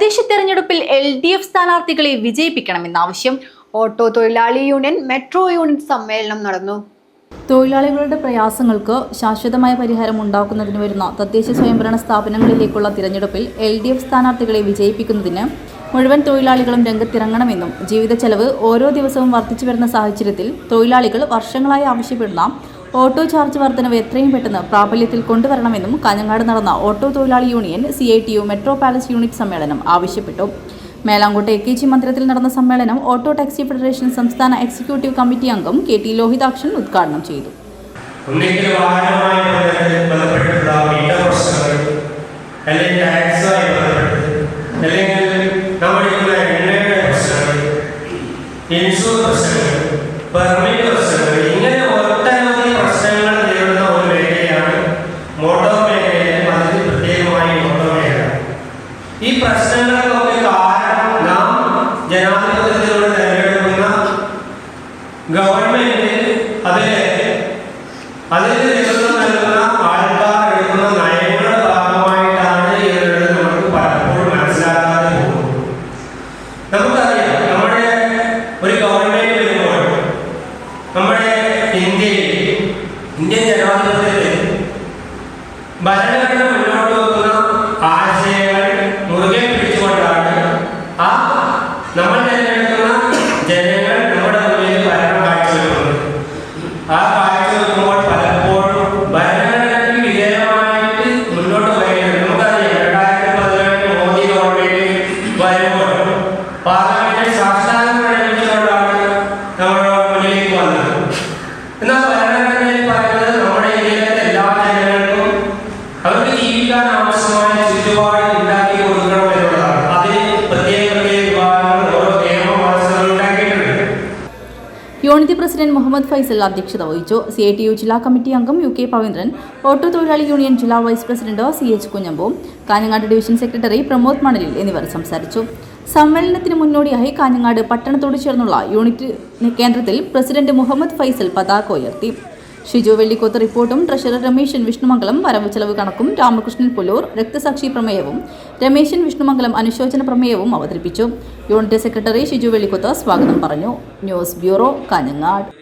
തദ്ദേശ തെരഞ്ഞെടുപ്പിൽ L D F സ്ഥാനാർത്ഥികളെ വിജയിപ്പിക്കണമെന്നാവശ്യം ഓട്ടോ തൊഴിലാളി യൂണിയൻ മെട്രോ യൂണിറ്റ് സമ്മേളനം നടന്നു. തൊഴിലാളികളുടെ പ്രയാസങ്ങൾക്ക് ശാശ്വതമായ പരിഹാരം ഉണ്ടാക്കുന്നതിന് വരുന്ന തദ്ദേശ സ്വയംഭരണ സ്ഥാപനങ്ങളിലേക്കുള്ള തിരഞ്ഞെടുപ്പിൽ എൽ ഡി എഫ് സ്ഥാനാർത്ഥികളെ വിജയിപ്പിക്കുന്നതിന് മുഴുവൻ തൊഴിലാളികളും രംഗത്തിറങ്ങണമെന്നും ജീവിത ചെലവ് ഓരോ ദിവസവും വർദ്ധിച്ചു വരുന്ന സാഹചര്യത്തിൽ തൊഴിലാളികൾ വർഷങ്ങളായി ആവശ്യപ്പെടുന്ന ഓട്ടോ ചാർജ് വർധനവ് എത്രയും പെട്ടെന്ന് പ്രാബല്യത്തിൽ കൊണ്ടുവരണമെന്നും കാഞ്ഞങ്ങാട് നടന്ന ഓട്ടോ തൊഴിലാളി union C I T U metro palace unit സമ്മേളനം ആവശ്യപ്പെട്ടു. മേലാങ്കോട്ട് എ കെ ജി മന്ദിരത്തിൽ നടന്ന സമ്മേളനം ഓട്ടോ ടാക്സി ഫെഡറേഷൻ സംസ്ഥാന എക്സിക്യൂട്ടീവ് കമ്മിറ്റി അംഗം കെ ടി ലോഹിതാക്ഷൻ ഉദ്ഘാടനം ചെയ്തു. പ്രശ്നങ്ങൾ ഈ പ്രശ്നങ്ങൾക്കൊക്കെ കാരണം നാം ജനാധിപത്യത്തിലൂടെ തെരഞ്ഞെടുക്കുന്ന ഗവൺമെന്റ് അതിലെ അതിന് നേതൃത്വം നൽകുന്ന ആൾക്കാർ എടുക്കുന്ന നയങ്ങളുടെ ഭാഗമായിട്ടാണ് എന്നുള്ളത് നമുക്ക് പലപ്പോഴും മനസ്സിലാക്കാതെ പോകുന്നത്. നമുക്കറിയാം നമ്മുടെ ഒരു ഗവൺമെന്റ് വരുമ്പോൾ നമ്മുടെ ഇന്ത്യയിൽ ഇന്ത്യൻ ജനാധിപത്യത്തിൽ ഭരണഘടന അതിന് പ്രത്യേക ഓരോ യൂണിറ്റ് പ്രസിഡന്റ് മുഹമ്മദ് ഫൈസൽ അധ്യക്ഷത വഹിച്ചു. സി ഐ ടി യു ജില്ലാ കമ്മിറ്റി അംഗം യു കെ പവീന്ദ്രൻ ഓട്ടോ തൊഴിലാളി യൂണിയൻ ജില്ലാ വൈസ് പ്രസിഡന്റ് സി എച്ച് കുഞ്ഞമ്പും കാഞ്ഞങ്ങാട് ഡിവിഷൻ സെക്രട്ടറി പ്രമോദ് മണലിൽ എന്നിവർ സംസാരിച്ചു. സമ്മേളനത്തിന് മുന്നോടിയായി കാഞ്ഞങ്ങാട് പട്ടണത്തോട് ചേർന്നുള്ള യൂണിറ്റ് കേന്ദ്രത്തിൽ പ്രസിഡന്റ് മുഹമ്മദ് ഫൈസൽ പതാക ഉയർത്തി. ഷിജു വെള്ളിക്കോത്ത് റിപ്പോർട്ടും ട്രഷറർ രമേശൻ വിഷ്ണുമംഗലം വരവ് ചെലവ് കണക്കും രാമകൃഷ്ണൻ പുലൂർ രക്തസാക്ഷി പ്രമേയവും രമേശൻ വിഷ്ണുമംഗലം അനുശോചന പ്രമേയവും അവതരിപ്പിച്ചു. യൂണിറ്റ് സെക്രട്ടറി ഷിജു വെള്ളിക്കോത്ത് സ്വാഗതം പറഞ്ഞു. News bureau Kanhangad.